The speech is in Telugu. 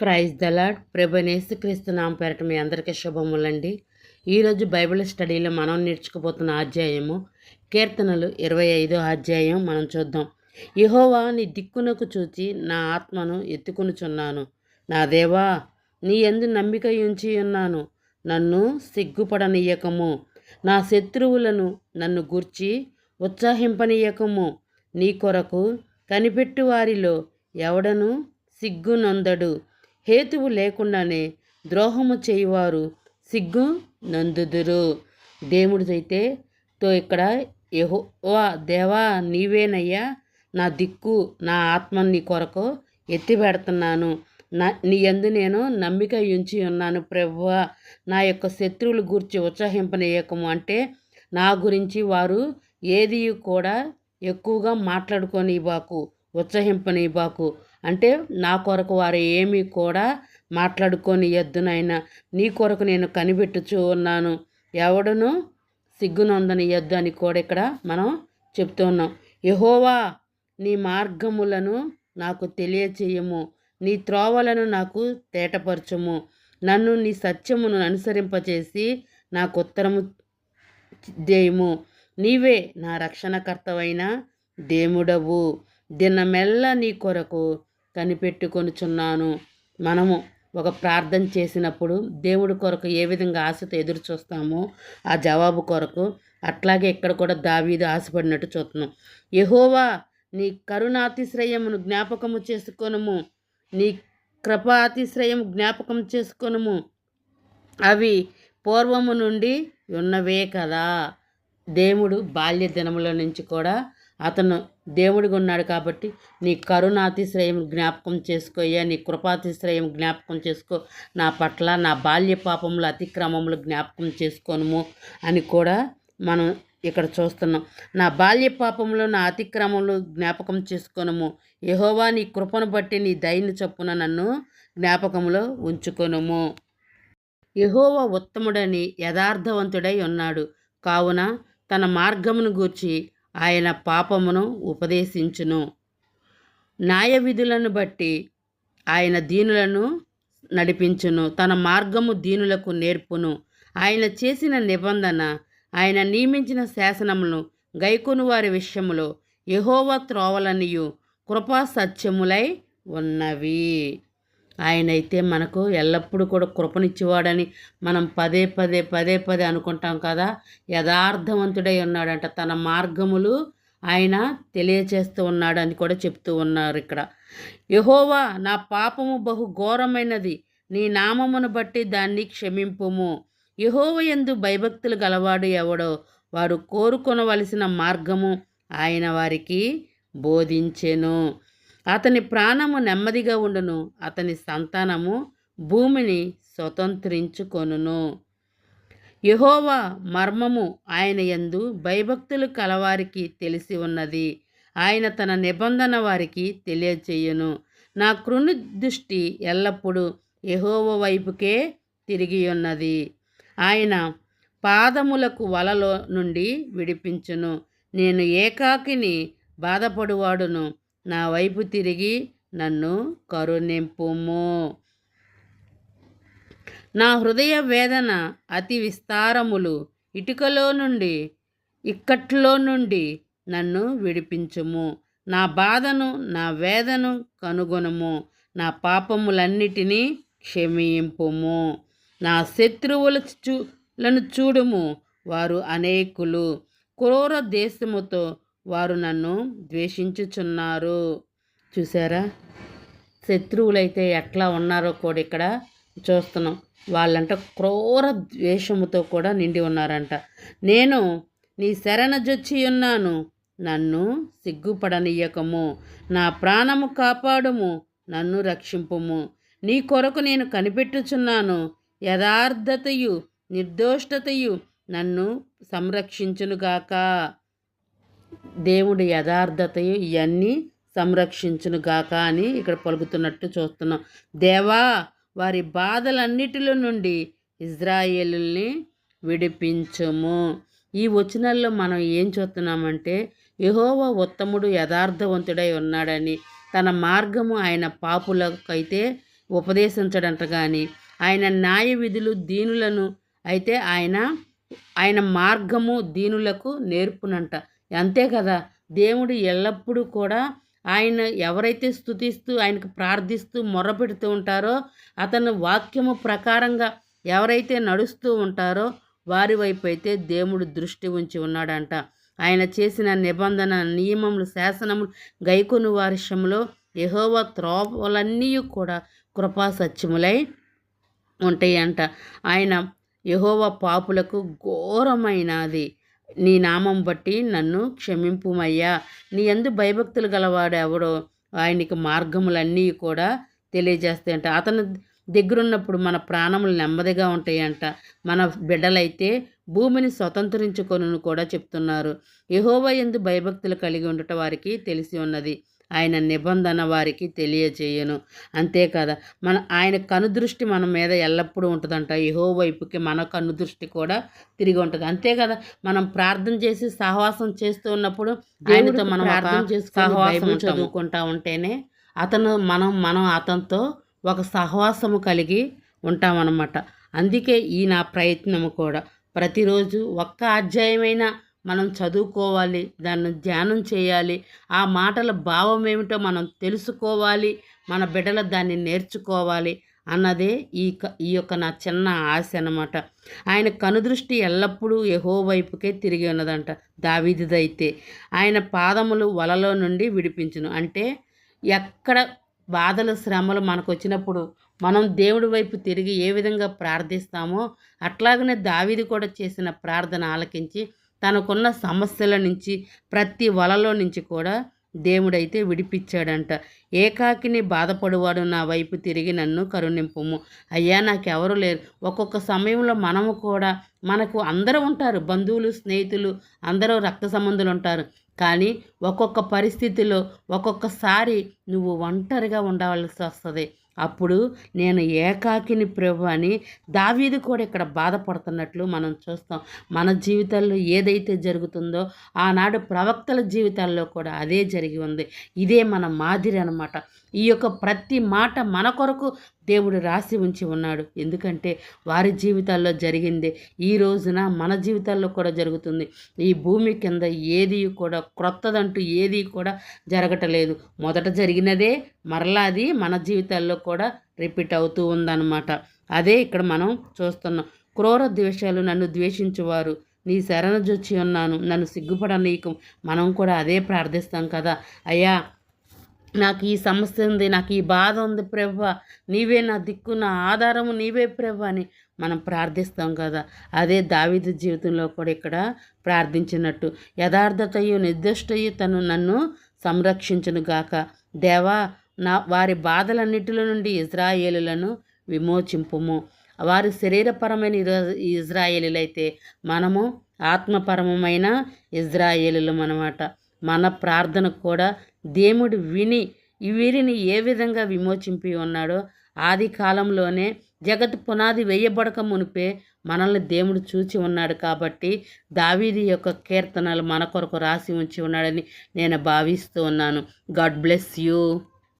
ప్రైజ్ దలాడ్ ప్రభనేసు క్రీస్తు నామ పేరట మీ అందరికీ శుభములండి. ఈరోజు బైబిల్ స్టడీలో మనం నేర్చుకుపోతున్న అధ్యాయము కీర్తనలు ఇరవై ఐదో అధ్యాయం మనం చూద్దాం. యహోవా నీ దిక్కునకు చూచి నా ఆత్మను ఎత్తుకునుచున్నాను. నా దేవా నీ ఎందు నమ్మిక ఉంచి ఉన్నాను. నన్ను సిగ్గుపడనీయకము. నా శత్రువులను నన్ను గూర్చి ఉత్సాహింపనీయకము. నీ కొరకు కనిపెట్టు వారిలో ఎవడను సిగ్గునందడు. హేతువు లేకుండానే ద్రోహము చేయువారు సిగ్గు నందుదురు. దేవుడిదైతే తో ఇక్కడ యెహోవా దేవా నీవేనయ్యా నా దిక్కు నా ఆత్మ నీ కొరకు ఎత్తిపెడుతున్నాను. నా నీ యందు నేను నమ్మిక ఉంచి ఉన్నాను ప్రభువా. నా యొక్క శత్రువుల గురించి ఉత్సాహింపనీయకము అంటే నా గురించి వారు ఏది కూడా ఎక్కువగా మాట్లాడుకొని బాకు ఉత్సహింపని బాకు అంటే నా కొరకు వారు ఏమీ కూడా మాట్లాడుకొని ఎద్దునైనా నీ కొరకు నేను కనిపెట్టుచూ ఉన్నాను. ఎవడును సిగ్గునొందని ఎద్దు అని కూడా ఇక్కడ మనం చెప్తున్నాం యహోవా నీ మార్గములను నాకు తెలియచేయము. నీ త్రోవలను నాకు తేటపరచము. నన్ను నీ సత్యమును అనుసరింపచేసి నాకు ఉత్తరము దేయము నీవే నా రక్షణకర్తవైన దేవుడవు. దినమెల్ల నీ కొరకు కనిపెట్టుకొనుచున్నాను. మనము ఒక ప్రార్థన చేసినప్పుడు దేవుడి కొరకు ఏ విధంగా ఆశతో ఎదురు చూస్తామో ఆ జవాబు కొరకు అట్లాగే ఇక్కడ కూడా దావీదు ఆశపడినట్టు చూస్తున్నాం యహోవా నీ కరుణాతిశ్రయమును జ్ఞాపకము చేసుకొనుము. నీ కృపాతిశ్రయం జ్ఞాపకం చేసుకొనుము. అవి పూర్వము నుండి ఉన్నవే కదా. దేవుడు బాల్య దినముల నుంచి కూడా అతను దేవుడిగా ఉన్నాడు కాబట్టి నీ కరుణాతిశ్రయం జ్ఞాపకం చేసుకోయ్యా నీ కృపాతిశ్రయం జ్ఞాపకం చేసుకో నా పట్ల నా బాల్య పాపములు అతిక్రమములు జ్ఞాపకం చేసుకోనుము అని కూడా మనం ఇక్కడ చూస్తున్నాం. నా బాల్య పాపములు నా అతిక్రమములు జ్ఞాపకం చేసుకోనము. యహోవా నీ కృపను బట్టి నీ దయని చొప్పున నన్ను జ్ఞాపకంలో ఉంచుకొనుము. యహోవా ఉత్తముడని యథార్థవంతుడై ఉన్నాడు. కావున తన మార్గమును గూర్చి ఆయన పాపమును ఉపదేశించును. న్యాయ విధులను బట్టి ఆయన దీనులను నడిపించును. తన మార్గము దీనులకు నేర్పును. ఆయన చేసిన నిబంధన ఆయన నియమించిన శాసనమును గైకొను వారి విషయములో యహోవ త్రోవలనియు కృపా సత్యములై ఉన్నవి. ఆయనైతే మనకు ఎల్లప్పుడూ కూడా కృపనిచ్చేవాడని మనం పదే పదే పదే పదే అనుకుంటాం కదా. యథార్థవంతుడై ఉన్నాడంట. తన మార్గములు ఆయన తెలియచేస్తూ ఉన్నాడని కూడా చెప్తూ ఉన్నారు ఇక్కడ. యహోవా నా పాపము బహు ఘోరమైనది. నీ నామమును బట్టి దాన్ని క్షమింపుము. యహోవ ఎందు భయభక్తులు గలవాడు ఎవడో వారు కోరుకొనవలసిన మార్గము ఆయన వారికి బోధించెను. అతని ప్రాణము నెమ్మదిగా ఉండును. అతని సంతానము భూమిని స్వతంత్రించుకొనును. యహోవా మర్మము ఆయన యందు భయభక్తులు కలవారికి తెలిసి ఉన్నది. ఆయన తన నిబంధన వారికి తెలియచేయును. నా కృణు దృష్టి ఎల్లప్పుడూ యహోవ వైపుకే తిరిగి ఉన్నది ఆయన పాదములకు వలలో నుండి విడిపించును. నేను ఏకాకిని బాధపడువాడును. నా వైపు తిరిగి నన్ను కరుణింపుము. నా హృదయ వేదన అతి విస్తారములు ఇటుకలో నుండి ఇక్కట్లో నుండి నన్ను విడిపించుము. నా బాధను నా వేదను కనుగొనము. నా పాపములన్నిటినీ క్షమింపుము. నా శత్రువుల చూ లను చూడుము వారు అనేకులు. క్రూర దేశముతో వారు నన్ను ద్వేషించుచున్నారు. చూసారా శత్రువులైతే ఎట్లా ఉన్నారో కూడా ఇక్కడ చూస్తున్నాం. వాళ్ళంట క్రూర ద్వేషముతో కూడా నిండి ఉన్నారంట. నేను నీ శరణజొచ్చి ఉన్నాను. నన్ను సిగ్గుపడనీయకము. నా ప్రాణము కాపాడుము. నన్ను రక్షింపుము. నీ కొరకు నేను కనిపెట్టుచున్నాను. యథార్థతయు నిర్దోష్టతయు నన్ను సంరక్షించునుగాక. దేవుడి యథార్థతయు ఇవన్నీ సంరక్షించును గాక అని ఇక్కడ పలుకుతున్నట్టు చూస్తున్నాం. దేవా వారి బాధలన్నిటిలో నుండి ఇజ్రాయేలుల్ని విడిపించము. ఈ వచనాల్లో మనం ఏం చూస్తున్నామంటే యహోవ ఉత్తముడు యథార్థవంతుడై ఉన్నాడని తన మార్గము ఆయన పాపులకైతే ఉపదేశించడంట కానీ ఆయన న్యాయ విధులు దీనులను అయితే ఆయన ఆయన మార్గము దీనులకు నేర్పునంట. అంతే కదా. దేవుడు ఎల్లప్పుడూ కూడా ఆయన ఎవరైతే స్తుతిస్తూ ఆయనకు ప్రార్థిస్తూ మొర్రపెడుతూ ఉంటారో అతను వాక్యము ప్రకారంగా ఎవరైతే నడుస్తూ ఉంటారో వారి వైపు అయితే దేవుడు దృష్టి ఉంచి ఉన్నాడంట. ఆయన చేసిన నిబంధన నియమములు శాసనములు గైకొను వారిషంలో యహోవ త్రోవలన్నీ కూడా కృపా సత్యములై ఉంటాయంట. ఆయన యహోవ పాపులకు ఘోరమైనది. నీ నామం బట్టి నన్ను క్షమింపుమయ్యా. నీ ఎందు భయభక్తులు గలవాడు ఎవడో ఆయనకి మార్గములన్నీ కూడా తెలియజేస్తాయంట. అతను దగ్గరున్నప్పుడు మన ప్రాణములు నెమ్మదిగా ఉంటాయంట. మన బిడ్డలైతే భూమిని స్వతంత్రించుకొను కూడా చెప్తున్నారు. యహోవ ఎందు భయభక్తులు కలిగి ఉండటం వారికి తెలిసి ఉన్నది. ఆయన నిబంధన వారికి తెలియజేయను. అంతేకాదా మన ఆయన కనుదృష్టి మన మీద ఎల్లప్పుడూ ఉంటుందంట. యహో వైపుకి మన కనుదృష్టి కూడా తిరిగి ఉంటుంది. అంతే కదా? మనం ప్రార్థన చేసి సహవాసం చేస్తూ ఉన్నప్పుడు ఆయనతో మనం ప్రార్థన చేసి సహవాసం చదువుకుంటా ఉంటేనే అతను మనం మనం అతనితో ఒక సహవాసము కలిగి ఉంటామన్నమాట. అందుకే ఈ నా ప్రయత్నము కూడా ప్రతిరోజు ఒక్క అధ్యాయమైనా మనం చదువుకోవాలి దాన్ని ధ్యానం చేయాలి ఆ మాటల భావం ఏమిటో మనం తెలుసుకోవాలి మన బిడ్డలు దాన్ని నేర్చుకోవాలి అన్నదే ఈ ఈ యొక్క నా చిన్న ఆశ అనమాట ఆయన కనుదృష్టి ఎల్లప్పుడూ యహో వైపుకే తిరిగి ఉన్నదంట దావిదిదైతే. ఆయన పాదములు వలలో నుండి విడిపించును. అంటే ఎక్కడ బాధలు శ్రమలు మనకు వచ్చినప్పుడు మనం దేవుడి వైపు తిరిగి ఏ విధంగా ప్రార్థిస్తామో అట్లాగనే దావిది కూడా చేసిన ప్రార్థన ఆలకించి తనకున్న సమస్యల నుంచి ప్రతి వలలో నుంచి కూడా దేవుడైతే విడిపించాడంట. ఏకాకిని బాధపడువాడు నా వైపు తిరిగి నన్ను కరుణింపుము. అయ్యా నాకెవరు లేరు. ఒక్కొక్క సమయంలో మనము కూడా మనకు అందరూ ఉంటారు. బంధువులు స్నేహితులు అందరూ రక్త సంబంధులు ఉంటారు. కానీ ఒక్కొక్క పరిస్థితిలో ఒక్కొక్కసారి నువ్వు ఒంటరిగా ఉండవలసి వస్తుంది. అప్పుడు నేను ఏకాకిని ప్రభు అని దావీది కూడా ఇక్కడ బాధపడుతున్నట్లు మనం చూస్తాం. మన జీవితాల్లో ఏదైతే జరుగుతుందో ఆనాడు ప్రవక్తల జీవితాల్లో కూడా అదే జరిగి ఉంది. ఇదే మన మాదిరి అనమాట ఈ యొక్క ప్రతి మాట మన కొరకు దేవుడు రాసి ఉంచి ఉన్నాడు. ఎందుకంటే వారి జీవితాల్లో జరిగింది. ఈ రోజున మన జీవితాల్లో కూడా జరుగుతుంది. ఈ భూమి కింద ఏది కూడా క్రొత్తదంటూ ఏది కూడా జరగటలేదు. మొదట జరిగినదే మరలా అది మన జీవితాల్లో కూడా రిపీట్ అవుతూ ఉందన్నమాట. అదే ఇక్కడ మనం చూస్తున్నాం. క్రూర ద్వేషాలు నన్ను ద్వేషించువారు. నీ శరణజొచ్చి ఉన్నాను. నన్ను సిగ్గుపడనీకు మనం కూడా అదే ప్రార్థిస్తాం కదా. అయ్యా నాకు ఈ సమస్య ఉంది నాకు ఈ బాధ ఉంది ప్రవ్వ నీవే నా దిక్కు నా ఆధారము నీవే ప్రభ అని మనం ప్రార్థిస్తాం కదా. అదే దావిద జీవితంలో కూడా ఇక్కడ ప్రార్థించినట్టు. యథార్థతయు నిర్దిష్టయు తను నన్ను సంరక్షించును గాక. దేవా నా వారి బాధలన్నిటిలో నుండి ఇజ్రాయేలులను విమోచింపుము. వారి శరీరపరమైన ఇజ్రాయేలీలైతే మనము ఆత్మపరమైన ఇజ్రాయేలులం అనమాట మన ప్రార్థన కూడా దేవుడు విని వీరిని ఏ విధంగా విమోచింపి ఉన్నాడో ఆది కాలంలోనే జగత్ పునాది వేయబడక మునిపే మనల్ని దేవుడు చూచి ఉన్నాడు కాబట్టి దావీది యొక్క కీర్తనలు మన కొరకు రాసి ఉంచి ఉన్నాడని నేను భావిస్తూ ఉన్నాను. God bless you.